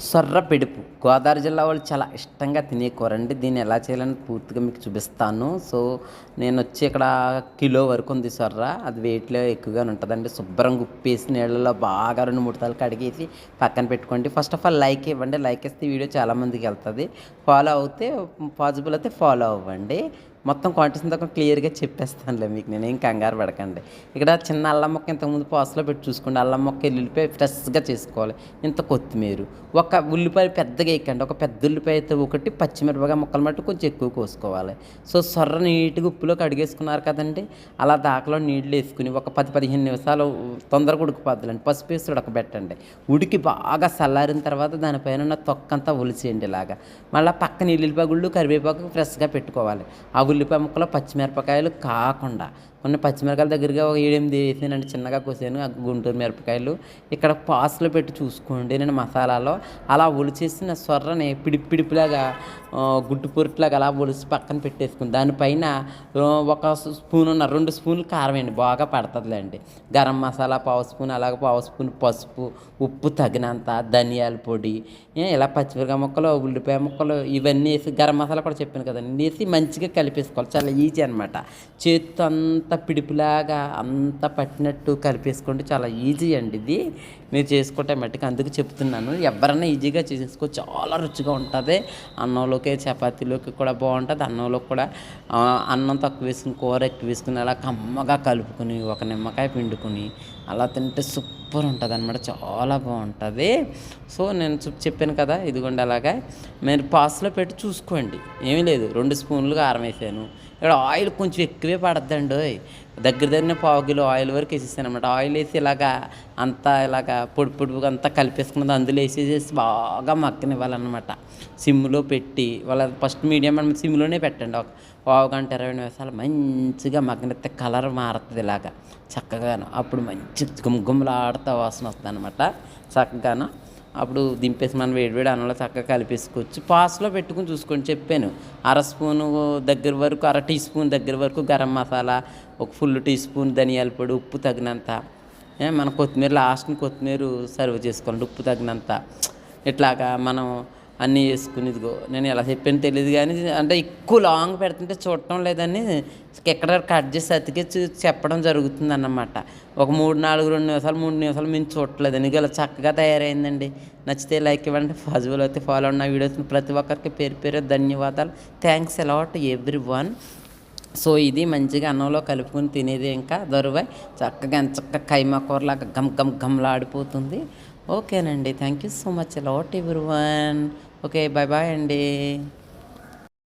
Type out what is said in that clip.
సొర్ర పిడుపు. గోదావరి జిల్లా వాళ్ళు చాలా ఇష్టంగా తినే కూర అండి. దీన్ని ఎలా చేయాలని పూర్తిగా మీకు చూపిస్తాను. సో నేను వచ్చి ఇక్కడ కిలో వరకు ఉంది సొర్ర. అది వెయిట్లో ఎక్కువగా ఉంటుందండి. శుభ్రంగా ఉప్పేసి నీళ్ళలో బాగా రెండు మూడు సార్లు కడిగేసి పక్కన పెట్టుకోండి. ఫస్ట్ ఆఫ్ ఆల్ లైక్ ఇవ్వండి. లైక్ ఇస్తే వీడియో చాలామందికి వెళ్తుంది. ఫాలో అవుతే పాసిబుల్ అయితే ఫాలో అవ్వండి. మొత్తం క్వాంటిటీస్ దాకా క్లియర్గా చెప్పేస్తానులే మీకు నేనేం కంగారు పడకండి. ఇక్కడ చిన్న అల్లం మొక్క ఇంతకుముందు పాస్లో పెట్టి చూసుకోండి. అల్లం మొక్క ఎల్లుల్లిపాయ ఫ్రెష్గా చేసుకోవాలి. ఇంత కొత్తిమీర. ఒక ఉల్లిపాయ పెద్దగా వేయకండి. ఒక పెద్ద ఉల్లిపాయ అయితే ఒకటి పచ్చిమిరపకాయ ముక్కలు మట్టు కొంచెం ఎక్కువ కోసుకోవాలి. సో సొర్ర నీట్గా ఉప్పులో కడిగేసుకున్నారు కదండి. అలా దాకలో నీళ్ళు వేసుకుని ఒక పది పదిహేను నిమిషాలు తొందరగా ఉడికిపోద్దులండి. పసుపు వేసి ఉడకబెట్టండి. ఉడికి బాగా చల్లారిన తర్వాత దానిపైన ఉన్న తొక్కంతా ఒలిచేయండి ఇలాగా. మళ్ళీ పక్కన ఎల్లుల్లిపాయ గుళ్ళు కరివేపాకు ఫ్రెష్గా పెట్టుకోవాలి. ఆ ఉల్లిపాయ ముక్కలు పచ్చిమిరపకాయలు కాకుండా కొన్ని పచ్చిమిరపకాయల దగ్గరగా ఒక ఏడెనిమిది వేసానండి చిన్నగా కోసాను ఆ గుంటూరు మిరపకాయలు. ఇక్కడ పాస్లో పెట్టి చూసుకోండి నేను మసాలాలో అలా ఒలిచేసిన సొర్రని పిడిపిడిపిలాగా గుడ్డు పొరుట్లాగా అలా ఒలిసి పక్కన పెట్టేసుకుని దానిపైన ఒక స్పూన్ ఉన్న రెండు స్పూన్లు కారం అండి బాగా పడుతుందిలేండి. గరం మసాలా పావు స్పూన్ అలాగే పావు స్పూన్ పసుపు ఉప్పు తగినంత ధనియాల పొడి ఇలా పచ్చిమిరకాయ ముక్కలు ఉల్లిపాయ ముక్కలు ఇవన్నీ వేసి గరం మసాలా కూడా చెప్పాను కదండి వేసి మంచిగా కలిపేసుకోవాలి చాలా ఈజీ అనమాట చేతితో అంత పిడిపిలాగా అంత పట్టినట్టు కలిపేసుకోండి. చాలా ఈజీ అండి ఇది. మీరు చేసుకుంటే మట్టుకు అందుకు చెప్తున్నాను. ఎవరైనా ఈజీగా చేసేసుకో చాలా రుచిగా ఉంటుంది. అన్నంలోకి చపాతీలోకి కూడా బాగుంటుంది. అన్నంలోకి కూడా అన్నం తక్కువ వేసుకుని కూర ఎక్కువ వేసుకుని అలా కమ్మగా కలుపుకొని ఒక నిమ్మకాయ పిండుకొని అలా తింటే సూపర్ ఉంటుంది అనమాట చాలా బాగుంటుంది. సో నేను చెప్పాను కదా ఇదిగోండి అలాగా. మీరు పాస్లో పెట్టి చూసుకోండి. ఏమీ లేదు. రెండు స్పూన్లు కారం వేసాను. ఇక్కడ ఆయిల్ కొంచెం ఎక్కువే పడద్దండి ఓయ్. దగ్గర దగ్గరనే పావు కిలో ఆయిల్ వరకు వేసేసాను అనమాట ఆయిల్ వేసి ఇలాగా అంతా ఇలాగా పొడి పొడిగా అంతా కలిపేసుకున్నది అందులో వేసేసేసి బాగా మక్కనివ్వాలన్నమాట సిమ్లో పెట్టి వాళ్ళ ఫస్ట్ మీడియం మనం సిమ్లోనే పెట్టండి. ఒక పావు గంట ఇరవై నిమిషాలు మంచిగా మగ్గనిస్తే కలర్ మారుతుంది ఇలాగా. చక్కగాను అప్పుడు మంచి గుమగుమలాడుతూ వాసన వస్తుంది అనమాట చక్కగాను అప్పుడు దింపేసి మనం వేడివేడి అన్నంలో చక్కగా కలిపేసుకోవచ్చు. పాస్లో పెట్టుకుని చూసుకొని చెప్పాను. అర స్పూను దగ్గర వరకు అర టీ స్పూన్ దగ్గర వరకు గరం మసాలా ఒక ఫుల్ టీ స్పూన్ ధనియాల పొడి ఉప్పు తగినంత. మన కొత్తిమీర లాస్ట్ని కొత్తిమీర సర్వ్ చేసుకోండి ఉప్పు తగినంత. ఇట్లాగా మనం అన్నీ చేసుకునేదిగో నేను ఎలా చెప్పాను తెలియదు కానీ అంటే ఎక్కువ లాంగ్ పెడుతుంటే చూడటం లేదని ఎక్కడ కట్ చేసి అతికి చెప్పడం జరుగుతుంది అన్నమాట ఒక మూడు నాలుగు రెండు నిమిషాలు మూడు నిమిషాలు మేము చూడట్లేదు. ఎందుకు ఇలా చక్కగా తయారైందండి? నచ్చితే లైక్ ఇవ్వండి పాజిబుల్ అయితే ఫాలో ఉన్న వీడియోస్ ప్రతి ఒక్కరికి పేరు పేరు ధన్యవాదాలు. Thanks a lot everyone so ఇది మంచిగా అన్నంలో కలుపుకొని తినేది ఇంకా దొరువాయి చక్కగా చక్కగా కైమా కూరలాగా గమ్ గమ్ గమ్లాడిపోతుంది ఓకేనండి thank you so much lot everyone Okay, bye bye, Andy.